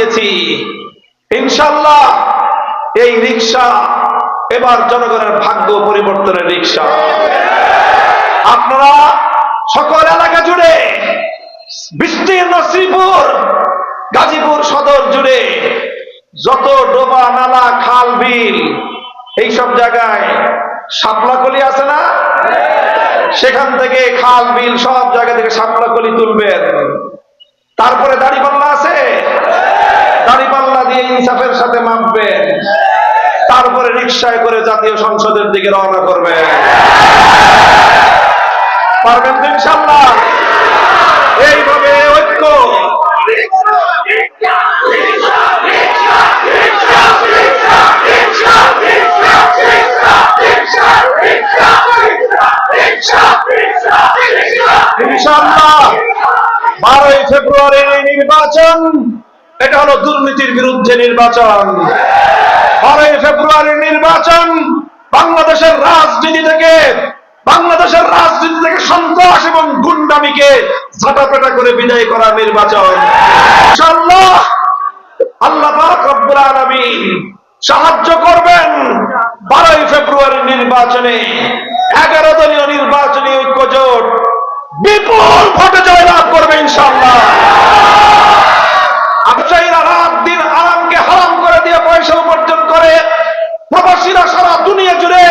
পাঠিয়েছি। ইনশাল্লাহ এই রিক্সা এবার জনগণের ভাগ্য পরিবর্তনের রিক্সা আপনারা সকল এলাকা জুড়ে বিস্তীর্ণ শ্রীপুর গাজীপুর সদর জুড়ে যত ডোবা, নালা, খাল, বিল এইসব জায়গায় শাপলাকলি আছে না? সেখান থেকে খাল, বিল সব জায়গা থেকে শাপলাকলি তুলবেন। তারপরে দাড়িপাল্লা আছে? দাড়িপাল্লা দিয়ে ইনসাফের সাথে মাপবেন তারপরে রিক্সায় করে জাতীয় সংসদের দিকে রওনা করবেন পারবেন তো ইনশাল্লাহ এইভাবে ঐক্য। বারোই ফেব্রুয়ারির এই নির্বাচন এটা হলো দুর্নীতির বিরুদ্ধে নির্বাচন। বারোই ফেব্রুয়ারির নির্বাচন বাংলাদেশের রাজনীতি থেকে, বাংলাদেশের রাজনীতি থেকে সন্ত্রাস এবং গুন্ডামিকে ঝাঁটাপেটা করে বিদায় করা নির্বাচন। আল্লাহ সাহায্য করবেন বারোই ফেব্রুয়ারি নির্বাচনে। এগারো দলীয় নির্বাচনী ঐক্য জোট বিপুল ভোটে জয়লাভ করবে ইনশাআল্লাহ। ব্যবসায়ীরা রাত দিন আরামকে হারাম করে দিয়ে পয়সা উপার্জন করে প্রবাসীরা সারা দুনিয়া জুড়ে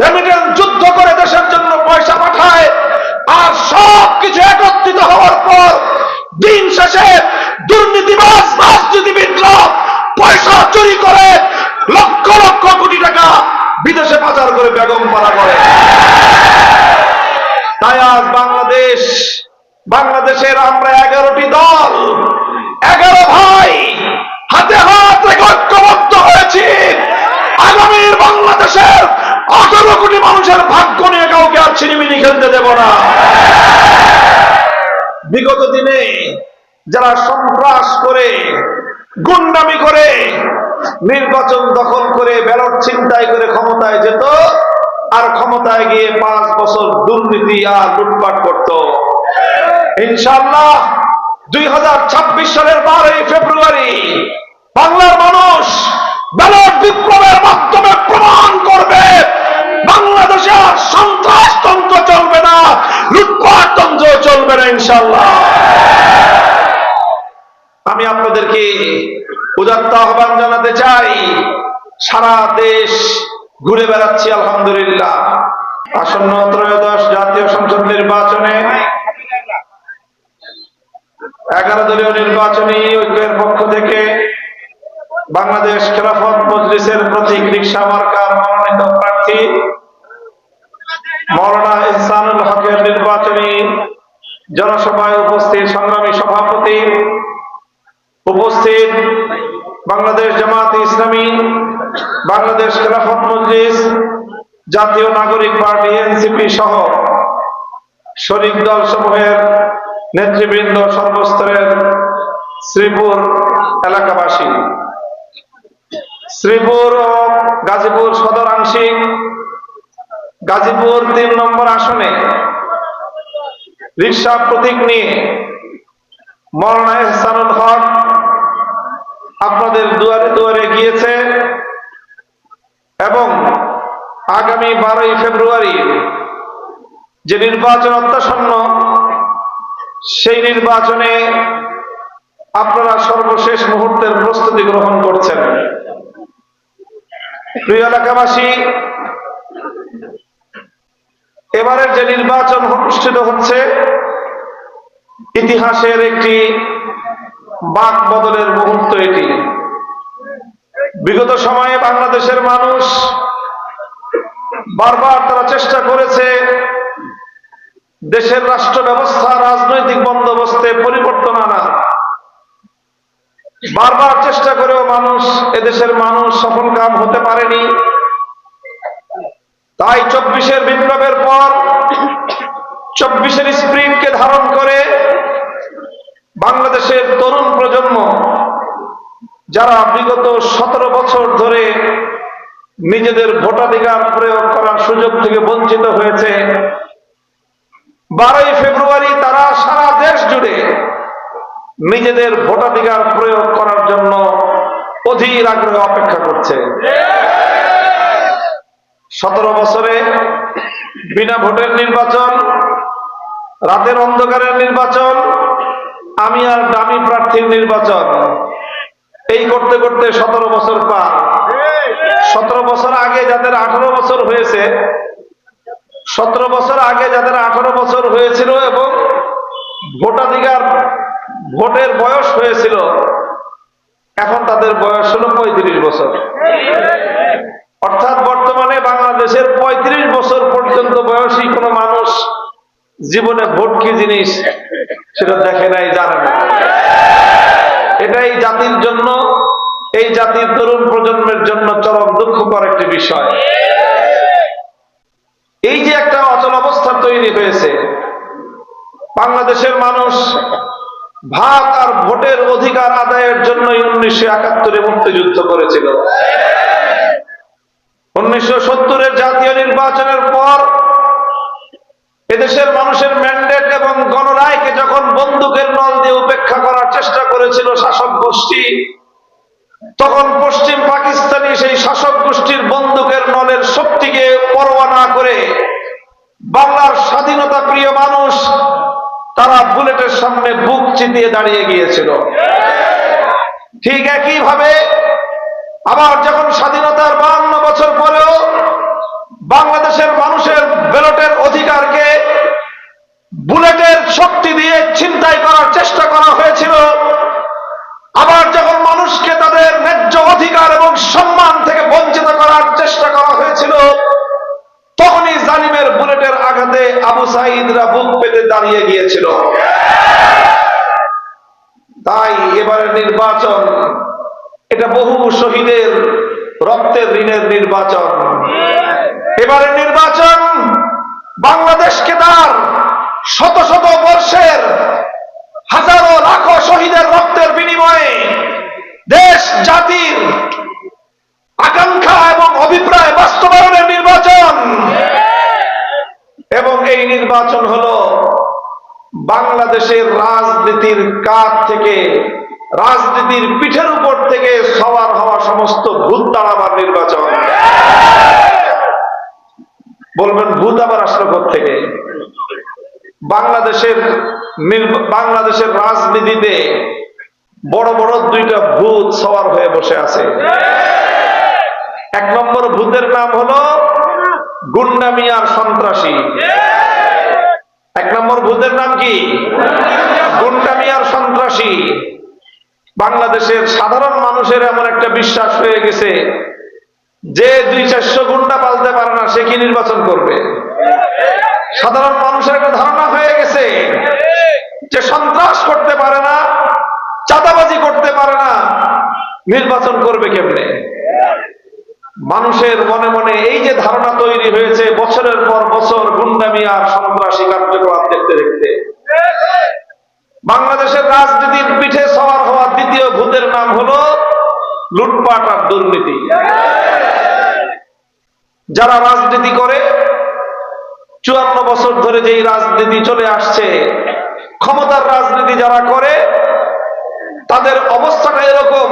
রেমিটেন্স যুদ্ধ করে দেশের জন্য পয়সা পাঠায় আর সব কিছু একত্রিত হওয়ার পর দিন শেষে দুর্নীতিবাজ রাজনীতিবিদরা পয়সা চুরি করে লক্ষ লক্ষ কোটি টাকা বিদেশে পাচার করে বেগম পাড়া করে তাই আজ বাংলাদেশ বাংলাদেশের আমরা এগারোটি দল এগারো ভাই হাতে হাত রেখে ঐক্যবদ্ধ হয়েছি আগামীর বাংলাদেশের আঠারো কোটি মানুষের ভাগ্য নিয়ে কাউকে আর ছিনিমিনি খেলতে দেব না বিগত দিনে যারা সন্ত্রাস করে, গুন্ডামি করে, নির্বাচন দখল করে, ব্যালট ছিনতাই করে ক্ষমতায় যেত, আর ক্ষমতায় গিয়ে পাঁচ বছর দুর্নীতি আর লুটপাট করত। ইনশাল্লাহ দুই হাজার ছাব্বিশ সালের বারোই ফেব্রুয়ারি বাংলার মানুষ ব্যালট বিপ্লবের মাধ্যমে প্রমাণ করবে, বাংলাদেশে আর সন্ত্রাসতন্ত্র চলবে না, লুটপাটতন্ত্র চলবে না ইনশাল্লাহ আমি আপনাদেরকে উদাত্ত আহ্বান জানাতে চাই, সারা দেশ ঘুরে বেড়াচ্ছি, আলহামদুলিল্লাহ। আসন্ন ত্রয়োদশ জাতীয় সংসদ নির্বাচনে এগারো দলীয় নির্বাচনী ঐক্যের পক্ষ থেকে বাংলাদেশ খেলাফত মজলিসের প্রতীক রিক্সা মার্কার মনোনীত প্রার্থী মৌলানা ইহসানুল হকের নির্বাচনী জনসভায় উপস্থিত সংগ্রামী সভাপতি, উপস্থিত বাংলাদেশ জামাত ইসলামী, বাংলাদেশ খেলাফত মজলিস, জাতীয় নাগরিক পার্টি, এনসিপি সহ শরিক দল সমূহের নেতৃবৃন্দ সর্বস্তরের শ্রীপুর এলাকাবাসী। শ্রীপুর ও গাজীপুর সদর আংশিক গাজীপুর তিন নম্বর আসনে রিক্সা প্রতীক নিয়ে মৌলানা এহসানুল হক আপনাদের দুয়ারে দুয়ারে গিয়েছে এবং আগামী বারোই ফেব্রুয়ারি যে নির্বাচন অত্যাসন্ন, সেই নির্বাচনে আপনারা সর্বশেষ মুহূর্তের প্রস্তুতি গ্রহণ করছেন। প্রিয় এলাকাবাসী এবারের যে নির্বাচন অনুষ্ঠিত হচ্ছে, ইতিহাসের একটি বাক বদলের মুহূর্ত এটি। বিগত সময়ে বাংলাদেশের মানুষ বারবার তারা চেষ্টা করেছে দেশের রাষ্ট্র ব্যবস্থা, রাজনৈতিক বন্দোবস্তে পরিবর্তন আনা। বারবার চেষ্টা করেও মানুষ, এদেশের মানুষ সফল কাম হতে পারেনি। তাই চব্বিশের বিপ্লবের পর চব্বিশের স্প্রিটকে ধারণ করে বাংলাদেশের তরুণ প্রজন্ম, যারা বিগত সতেরো বছর ধরে নিজেদের ভোটাধিকার প্রয়োগ করার সুযোগ থেকে বঞ্চিত হয়েছে, বারোই ফেব্রুয়ারি তারা সারা দেশ জুড়ে নিজেদের ভোটাধিকার প্রয়োগ করার জন্য অধীর আগ্রহে অপেক্ষা করছে। সতেরো বছরে বিনা ভোটের নির্বাচন, রাতের অন্ধকারের নির্বাচন, আমি আর দামি প্রার্থীর নির্বাচন। এই করতে করতে সতেরো বছর পার। সতেরো বছর আগে যাদের আঠারো বছর হয়েছে, সতেরো বছর আগে যাদের আঠারো বছর হয়েছিল এবং ভোটাধিকার, ভোটের বয়স হয়েছিল, এখন তাদের বয়স হলো পঁয়ত্রিশ বছর। বাংলাদেশের পঁয়ত্রিশ বছর পর্যন্ত বয়সী কোনো মানুষ জীবনে ভোট কি জিনিস সেটা দেখে নাই, জানে না। এটা এই জাতির জন্য, এই জাতির তরুণ প্রজন্মের জন্য চরম দুঃখকর একটি বিষয়। এই যে একটা অচল অবস্থা তৈরি হয়েছে, বাংলাদেশের মানুষ ভাত আর ভোটের অধিকার আদায়ের জন্যই উনিশশো একাত্তরে মুক্তিযুদ্ধ করেছিল। উনিশশো সত্তরের জাতীয় নির্বাচনের পর এদেশের মানুষের ম্যান্ডেট এবং গণরায়কে যখন বন্দুকের নল দিয়ে উপেক্ষা করার চেষ্টা করেছিল শাসক গোষ্ঠী, তখন পশ্চিম পাকিস্তানি সেই শাসক গোষ্ঠীর বন্দুকের নলের শক্তিকে পরোয়া না করে বাংলার স্বাধীনতা প্রিয় মানুষ তারা বুলেটের সামনে বুক চিতিয়ে দাঁড়িয়ে গিয়েছিল। ঠিক একই ভাবে আবার যখন স্বাধীনতার বান্ন বছর পরেও বাংলাদেশের মানুষের ব্যালটের অধিকারকে বুলেটের শক্তি দিয়ে ছিনতাই করার চেষ্টা করা হয়েছিল, আবার যখন মানুষকে তাদের ন্যায্য অধিকার এবং সম্মান থেকে বঞ্চিত করার চেষ্টা করা হয়েছিল, তখনই জালিমের বুলেটের আঘাতে আবু সাইদরা বুক পেতে দাঁড়িয়ে গিয়েছিল। তাই এবারে নির্বাচন এটা বহু শহীদের রক্তের ঋণের নির্বাচন। এবারে নির্বাচন বাংলাদেশকে তার শত শত বর্ষের হাজারো লাখো শহীদের রক্তের বিনিময়ে দেশ, জাতির আকাঙ্ক্ষা এবং অভিপ্রায় বাস্তবায়নের নির্বাচন। এবং এই নির্বাচন হলো বাংলাদেশের রাজনীতির কাজ থেকে রাজনীতির পিঠের উপর থেকে সবার হওয়া সমস্ত ভূত তাড়াবার নির্বাচন। বলবেন, ভূত আবার আসলো থেকে বাংলাদেশের বাংলাদেশের রাজনীতিতে বড় বড় দুইটা ভূত সবার হয়ে বসে আছে। এক নম্বর ভূতের নাম হলো গুন্ডামি আর সন্ত্রাসী। এক নম্বর ভূতের নাম কি? গুন্ডামি আর সন্ত্রাসী। বাংলাদেশের সাধারণ মানুষের এমন একটা বিশ্বাস হয়ে গেছে যে দুই চারশো গুন্ডা পালতে পারে না, সে কি নির্বাচন করবে? সাধারণ মানুষের একটা ধারণা হয়ে গেছে যে সন্ত্রাস করতে পারে না, চাঁদাবাজি করতে পারে না, নির্বাচন করবে কেমনে? মানুষের মনে মনে এই যে ধারণা তৈরি হয়েছে বছরের পর বছর গুন্ডামি আর সন্ত্রাসী কার্যকলাপ দেখতে দেখতে। বাংলাদেশের রাজনীতির পিঠে সবার হওয়া নাম হলো লুটপাট আর দুর্নীতি। যারা রাজনীতি করে, চুয়ান্ন বছর ধরে যেই রাজনীতি চলে আসছে, ক্ষমতার রাজনীতি যারা করে, তাদের অবস্থাটা এরকম,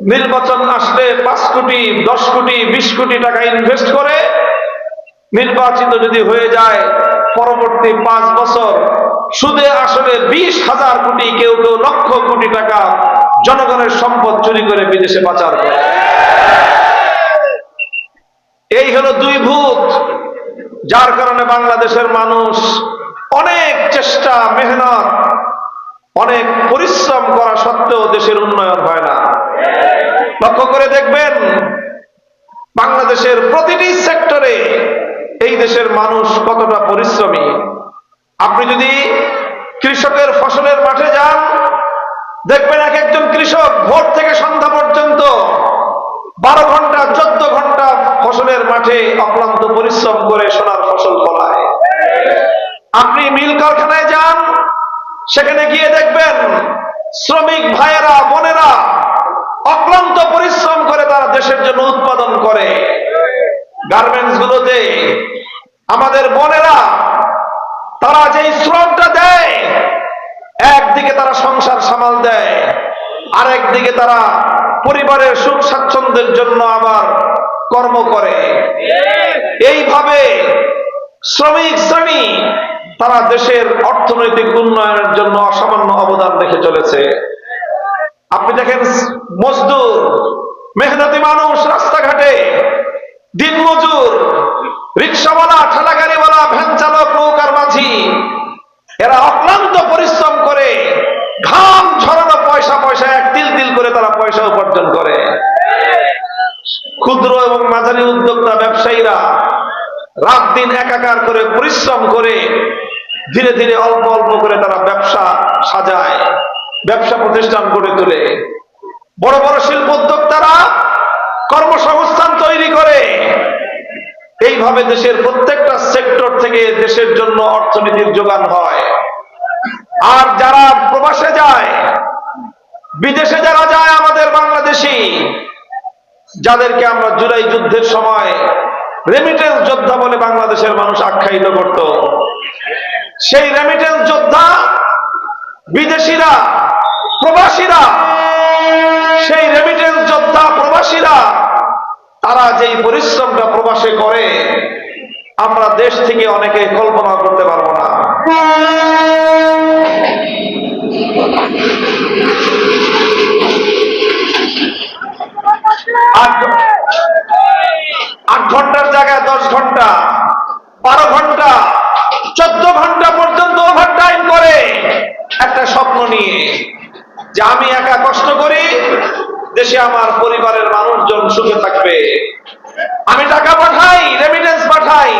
নির্বাচন আসলে পাঁচ কোটি, দশ কোটি, বিশ কোটি টাকা ইনভেস্ট করে, নির্বাচিত যদি হয়ে যায়, পরবর্তী পাঁচ বছর সুদে আসলে বিশ হাজার কোটি, কেউ কেউ লক্ষ কোটি টাকা জনগণের সম্পদ চুরি করে বিদেশে পাচার করে। এই হলো দুই ভূত, যার কারণে বাংলাদেশের মানুষ অনেক চেষ্টা, মেহনত, অনেক পরিশ্রম করা সত্ত্বেও দেশের উন্নয়ন হয় না। লক্ষ্য করে দেখবেন, বাংলাদেশের প্রতিটি সেক্টরে এই দেশের মানুষ কতটা পরিশ্রমী। আপনি যদি কৃষকের ফসলের মাঠে যান দেখবেন এক একজন কৃষক ভোর থেকে সন্ধ্যা পর্যন্ত বারো ঘণ্টা, চোদ্দ ঘণ্টা ফসলের মাঠে অক্লান্ত পরিশ্রম করে সোনার ফসল ফলায়। আপনি মিল কারখানায় যান, সেখানে গিয়ে দেখবেন শ্রমিক ভাইয়েরা, বোনেরা অক্লান্ত পরিশ্রম করে তারা দেশের জন্য উৎপাদন করে। গার্মেন্টস গুলোতে আমাদের বোনেরা, তারা যেই শ্রমটা দেয় একদিকে তারা সংসার সামাল দেয়, আরেকদিকে তারা পরিবারের সুখ স্বাচ্ছন্দ্যের জন্য আবার কর্ম করে। এইভাবে শ্রমিক শ্রেণি তারা দেশের অর্থনৈতিক উন্নয়নের জন্য অসামান্য অবদান রেখে চলেছে। আপনি দেখেন, মজদুর, মেহনতি মানুষ রাস্তাঘাটে, দিনমজুর, রিক্সাওয়ালা ঠেলা গাড়িওয়ালা ভ্যান চালক নৌকার মাঝি, এরা অক্লান্ত পরিশ্রম করে ঘাম ঝরানো পয়সা পয়সা এক তিল তিল করে তারা পয়সা উপার্জন করে ক্ষুদ্র এবং মাঝারি উদ্যোক্তা ব্যবসায়ীরা রাত দিন একাকার করে, পরিশ্রম করে, ধীরে ধীরে অল্প অল্প করে তারা ব্যবসা সাজায়, ব্যবসা প্রতিষ্ঠান গড়ে তোলে। বড় বড় শিল্প উদ্যোক্তারা কর্মসংস্থান তৈরি করে। এইভাবে দেশের প্রত্যেকটা সেক্টর থেকে দেশের জন্য অর্থনীতির যোগান হয়। আর যারা প্রবাসে যায়, বিদেশে যারা যায় আমাদের বাংলাদেশি, যাদেরকে আমরা জুলাই যুদ্ধের সময় রেমিটেন্স যোদ্ধা বলে বাংলাদেশের মানুষ আখ্যায়িত করত। সেই রেমিটেন্স যোদ্ধা বিদেশিরা, প্রবাসীরা, সেই রেমিটেন্স যোদ্ধা প্রবাসীরা, তারা যেই পরিশ্রমটা প্রবাসে করে, আমরা দেশ থেকে অনেকে কল্পনা করতে পারব না। আট আট ঘণ্টার জায়গায় দশ ঘণ্টা, বারো ঘণ্টা, চোদ্দ ঘণ্টা পর্যন্ত ওভারটাইম করে একটা স্বপ্ন নিয়ে। যে আমি একা কষ্ট করি, দেশে আমার পরিবারের মানুষজন সুখে থাকবে। আমি টাকা পাঠাই রেমিটেন্স পাঠাই,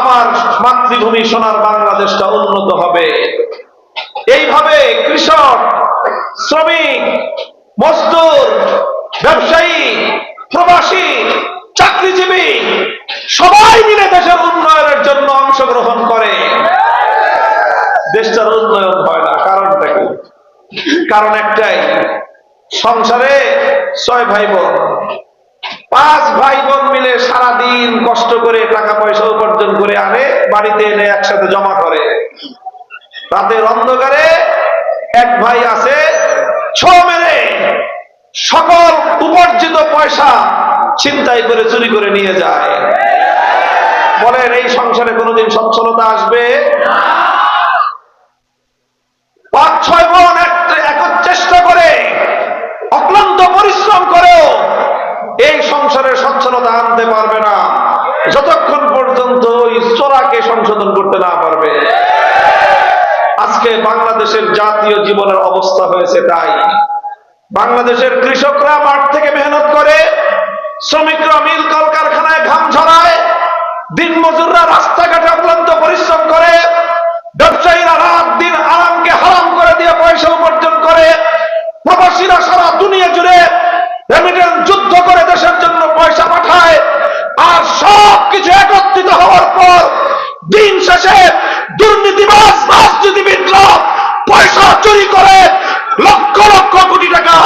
আমার মাতৃভূমি সোনার বাংলাদেশটা উন্নত হবে। এইভাবে কৃষক, শ্রমিক, মজদুর, ব্যবসায়ী, প্রবাসী চাকরিজীবী সবাই মিলে দেশের উন্নয়নের জন্য অংশগ্রহণ করে। দেশটার উন্নয়ন হয় না কারণটা কি কারণ একটাই, সংসারে ছয় ভাই বোন পাঁচ ভাই বোন মিলে সারাদিন কষ্ট করে টাকা পয়সা উপার্জন করে আনে, বাড়িতে এনে একসাথে জমা করে। রাতের অন্ধকারে এক ভাই আছে, ছ মেরে সকল উপার্জিত পয়সা ছিনতাই করে চুরি করে নিয়ে যায়। বলেন, এই সংসারে কোনোদিন সচ্ছলতা আসবে? পাঁচ ছয় বোন এক- একর চেষ্টা করে, অক্লান্ত পরিশ্রম করেও এই সংসারে সচ্ছলতা আনতে পারবে না। যতক্ষণ পর্যন্ত ওই চোরাকে সংশোধন করতে না পারবে। আজকে বাংলাদেশের জাতীয় জীবনের অবস্থা হয়েছে তাই। বাংলাদেশের কৃষকরা মাঠ থেকে মেহনত করে শ্রমিকরা মিল কলকারখানায় ঘাম ঝরায়, দিন মজুররা রাস্তাঘাটে অক্লান্ত পরিশ্রম করে, ব্যবসায়ীরা রাত দিন আরামকে হারাম করে দিয়ে পয়সা উপার্জন করে, প্রবাসীরা সারা দুনিয়া জুড়ে রেমিটেন্স যুদ্ধ করে দেশের জন্য পয়সা পাঠায়, আর সব কিছু একত্রিত হওয়ার পর দিন শেষে দুর্নীতিবাজ রাজনীতিবিদরা পয়সা চুরি করে লক্ষ লক্ষ কোটি টাকা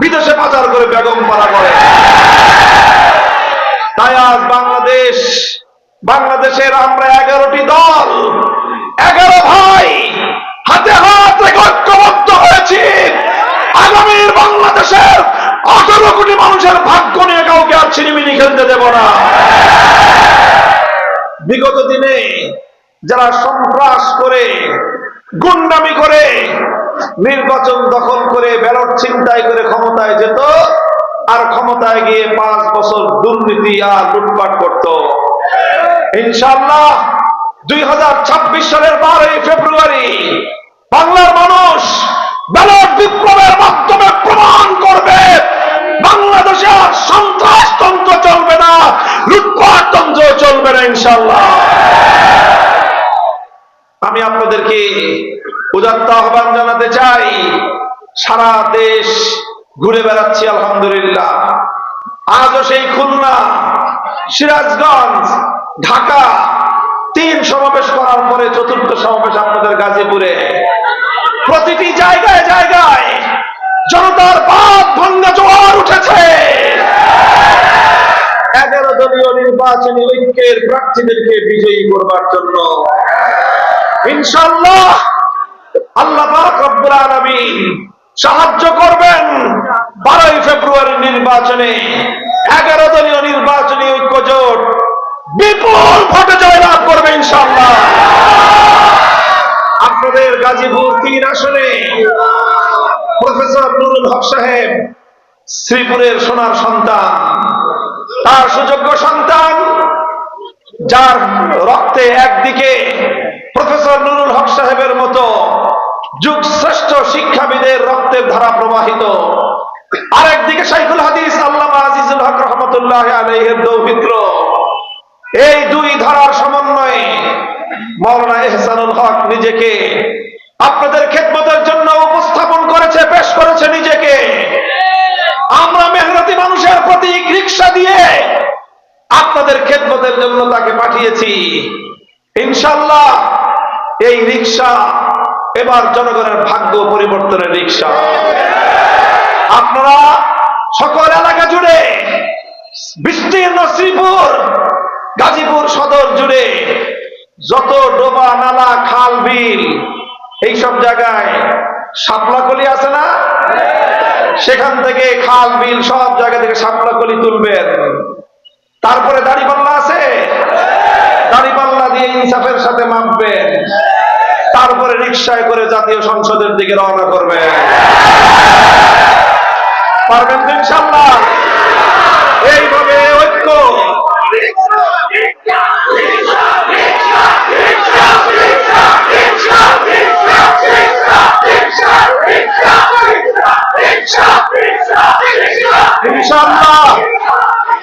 বিদেশে পাচার করে বেগম পাড়া করে। তাই আজ বাংলাদেশ, বাংলাদেশের আমরা এগারোটি দল, এগারো ভাই হাতে হাত ঐক্যবদ্ধ হয়েছি। আগামীর বাংলাদেশের আঠারো কোটি মানুষের ভাগ্য নিয়ে কাউকে আর ছিনিমিনি খেলতে দেব না। বিগত দিনে যারা সন্ত্রাস করে, গুন্ডামি করে, নির্বাচন দখল করে, ব্যালট ছিনতাই করে ক্ষমতায় যেত আর ক্ষমতায় গিয়ে পাঁচ বছর দুর্নীতি আর লুটপাট করত। ইনশাল্লাহ দুই হাজার ছাব্বিশ সালের বারোই ফেব্রুয়ারি বাংলার মানুষ ব্যালট বিপ্লবের মাধ্যমে প্রমাণ করবে, বাংলাদেশে আর সন্ত্রাসতন্ত্র চলবে না, লুটপাটতন্ত্র চলবে না ইনশাল্লাহ আমি আপনাদেরকে উদাত্ত আহ্বান জানাতে চাই, সারা দেশ ঘুরে বেড়াচ্ছি, আলহামদুলিল্লাহ। আজও সেই খুলনা, সিরাজগঞ্জ, ঢাকা, তিন সমাবেশ করার পরে চতুর্থ সমাবেশ আপনাদের গাজীপুরে। প্রতিটি জায়গায় জায়গায় জনতার বাদ ভাঙ্গা জোয়ার উঠেছে। এগারো দলীয় নির্বাচনী ঐক্যের প্রার্থীদেরকে বিজয়ী করবার জন্য। ইনশাল্লাহ আল্লাহ রব্বুল আলামিন সাহায্য করবেন। বারোই ফেব্রুয়ারি নির্বাচনে, এগারো দলীয় নির্বাচনী ঐক্য জোট বিপুল ভোটে জয়লাভ করবে ইনশাল্লাহ আপনাদের গাজীপুর তিন আসনে প্রফেসর নুরুল হক সাহেব, শ্রীপুরের সোনার সন্তান, তার সুযোগ্য সন্তান, যার রক্তে একদিকে প্রফেসর নুরুল হক সাহেবের মতো যুগ শ্রেষ্ঠ শিক্ষাবিদের রক্তের ধারা প্রবাহিত। আরেকদিকে শাইখুল হাদিস, আল্লামা আজিজুল হক রহমতুল্লাহ আলাইহের দৌহিত্র এই দুই ধারার সমন্বয়ে মৌলানা এহসানুল হক নিজেকে আপনাদের খেদমতের জন্য উপস্থাপন করেছে, পেশ করেছে নিজেকে। আমরা মেহনতি মানুষের প্রতীক রিক্সা দিয়ে আপনাদের খেদমতের জন্য তাকে পাঠিয়েছি। ইনশাল্লাহ এই রিক্সা এবার জনগণের ভাগ্য পরিবর্তনের রিক্সা আপনারা সকল এলাকা জুড়ে বিস্তীর্ণ শ্রীপুর, গাজীপুর সদর জুড়ে যত ডোবা, নালা, খাল, বিল, এইসব জায়গায় শাপলাকলি আছে না? সেখান থেকে খাল, বিল সব জায়গা থেকে শাপলাকলি তুলবেন। তারপরে দাড়িপাল্লা আছে? দাড়িপাল্লা দিয়ে ইনসাফের সাথে মাপবেন। তারপরে রিক্সায় করে জাতীয় সংসদের দিকে রওনা করবেন পারবেন তো ইনশাল্লাহ এইভাবে ঐক্য।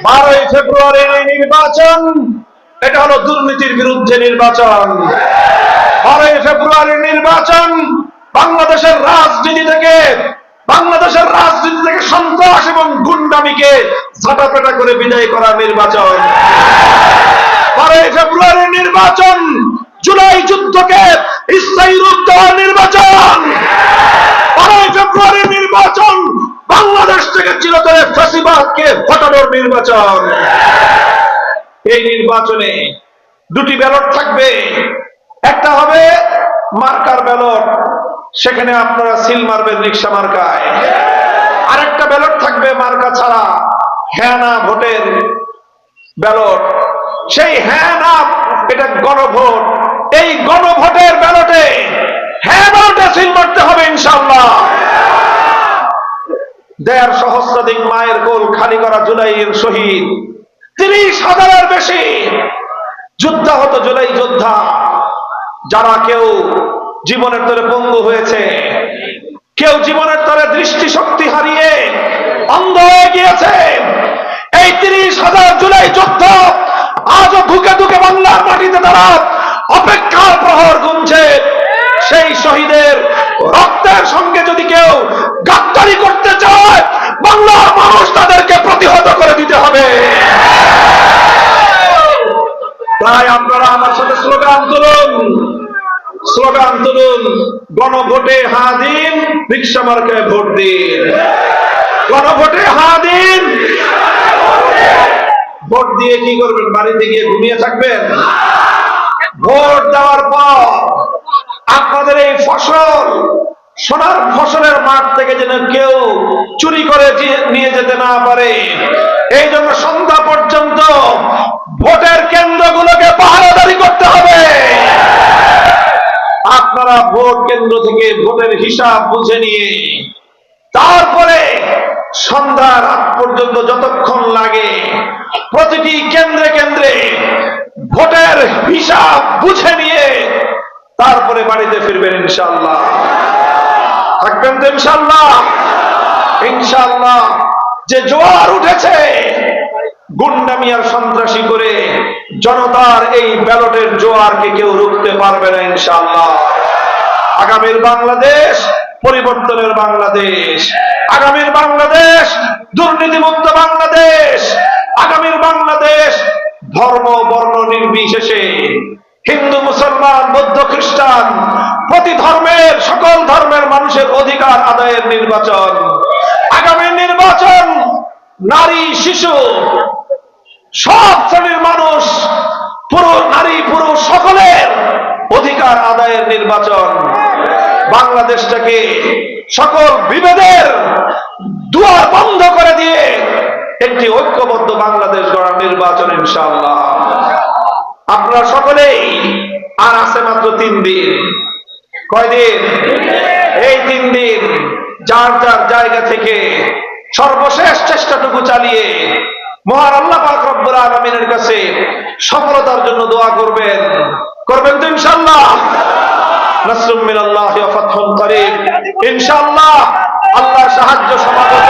বারোই ফেব্রুয়ারির এই নির্বাচন, এটা হলো দুর্নীতির বিরুদ্ধে নির্বাচন। বারোই ফেব্রুয়ারির নির্বাচন বাংলাদেশের রাজনীতি থেকে, বাংলাদেশের রাজনীতি থেকে সন্ত্রাস এবং গুন্ডামিকে ঝাঁটাপেটা করে বিদায় করা নির্বাচন। বারোই ফেব্রুয়ারির নির্বাচন, জুলাই যুদ্ধকে স্থায়ী রূপ দেওয়ার নির্বাচন। বারোই ফেব্রুয়ারির নির্বাচন, বাংলাদেশ থেকে চিরতরে ফাঁসিবাদকে হটানোর নির্বাচন। এই নির্বাচনে দুটি ব্যালট থাকবে। একটা হবে মার্কার ব্যালট, সেখানে আপনারা সিল মারবেন রিক্সা মার্কায়। আরেকটা ব্যালট থাকবে মার্কা ছাড়া হ্যাঁ না ভোটের ব্যালট। সেই হ্যাঁ না এটা গণভোট। এই গণভোটের ব্যালটে হ্যাঁ ব্যালটে সিল মারতে হবে ইনশাল্লাহ দেড় সহস্রাধিক মায়ের কোল খালি করা জুলাইয়ের শহীদ। তিরিশ হাজারের বেশি। যুদ্ধাহত জুলাই যোদ্ধা। যারা কেউ জীবনের তরে পঙ্গু হয়েছে, কেউ জীবনের তরে দৃষ্টি শক্তি হারিয়ে অন্ধ হয়ে গিয়েছে। এই তিরিশ হাজার জুলাই যোদ্ধা আজও ধুকে ধুকে বাংলার মাটিতে তারা অপেক্ষার প্রহর গুনছে। সেই শহীদের রক্তের সঙ্গে যদি কেউ গাদ্দারি করতে চায়, বাংলার মানুষ তাদেরকে প্রতিহত করে দিতে হবে। তাই আপনারা আমার সাথে স্লোগান তুলুন। স্লোগান তুলুন, গণভোটে হা দিন রিক্সা মার্কায় ভোট দিন। গণভোটে হা দিন ভোট দিয়ে কি করবেন? বাড়িতে গিয়ে ঘুমিয়ে থাকবেন? ভোট দেওয়ার পর আপনাদের এই ফসল, সোনার ফসলের মাঠ থেকে যেন কেউ চুরি করে নিয়ে যেতে না পারে। এই জন্য সন্ধ্যা পর্যন্ত ভোটের কেন্দ্রগুলোকে পাহারাদারি করতে হবে। আপনারা ভোট কেন্দ্র থেকে ভোটের হিসাব বুঝে নিয়ে তারপরে সন্ধ্যা রাত পর্যন্ত যতক্ষণ লাগে প্রতিটি কেন্দ্রে কেন্দ্রে ভোটের হিসাব বুঝে নিয়ে তারপরে বাড়িতে ফিরবেন ইনশাল্লাহ থাকবেন তো ইনশাল্লাহ ইনশাল্লাহ যে জোয়ার উঠেছে, গুন্ডামি আর সন্ত্রাসী করে জনতার এই ব্যালটের জোয়ারকে কেউ রুখতে পারবে না ইনশাল্লাহ আগামীর বাংলাদেশ, পরিবর্তনের বাংলাদেশ। আগামীর বাংলাদেশ, দুর্নীতিমুক্ত বাংলাদেশ। আগামীর বাংলাদেশ, ধর্ম, বর্ণ নির্বিশেষে হিন্দু, মুসলমান, বৌদ্ধ, খ্রিস্টান, প্রতি ধর্মের, সকল ধর্মের মানুষের অধিকার আদায়ের নির্বাচন আগামী নির্বাচন নারী, শিশু, সব শ্রেণির মানুষ, পুরো নারী পুরুষ সকলের অধিকার আদায়ের নির্বাচন। বাংলাদেশটাকে সকল বিভেদের দুয়ার বন্ধ করে দিয়ে একটি ঐক্যবদ্ধ বাংলাদেশ গড়ার নির্বাচন, ইনশাআল্লাহ। আপনারা সকলেই আর আছে মাত্র তিন দিন। কয়দিন? এই তিন দিন যার যার জায়গা থেকে সর্বশেষ চেষ্টাটুকু চালিয়ে মহান আল্লাহ পাক রব্বুল আলামিনের কাছে সফলতার জন্য দোয়া করবেন। করবেন তো ইনশাআল্লাহ। নাসরুম মিনাল্লাহি ওয়া ফাতহুন করিম। ইনশাআল্লাহ আল্লাহর সাহায্য সমাগত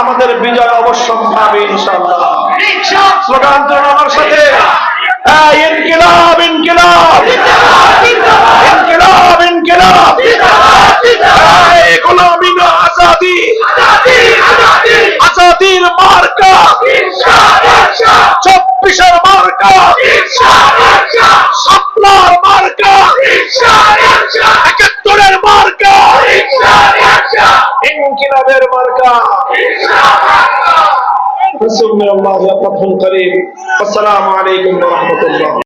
আমাদের বিজয় অবশ্যম্ভাবী ইনশাআল্লাহ। স্লোগান আমার সাথে। ইনকিলাব ইনকিলাব। ইনকিলাব ইনকিলাব। গোলামি না, আজাদি। আজাদির মার্কা। চব্বিশের মার্কা। সাপলার মার্কা। একাত্তরের মার্কা। ইনকিলাবের মার্কা। رسول من الله يا فتح قريب. والسلام عليكم ورحمة الله.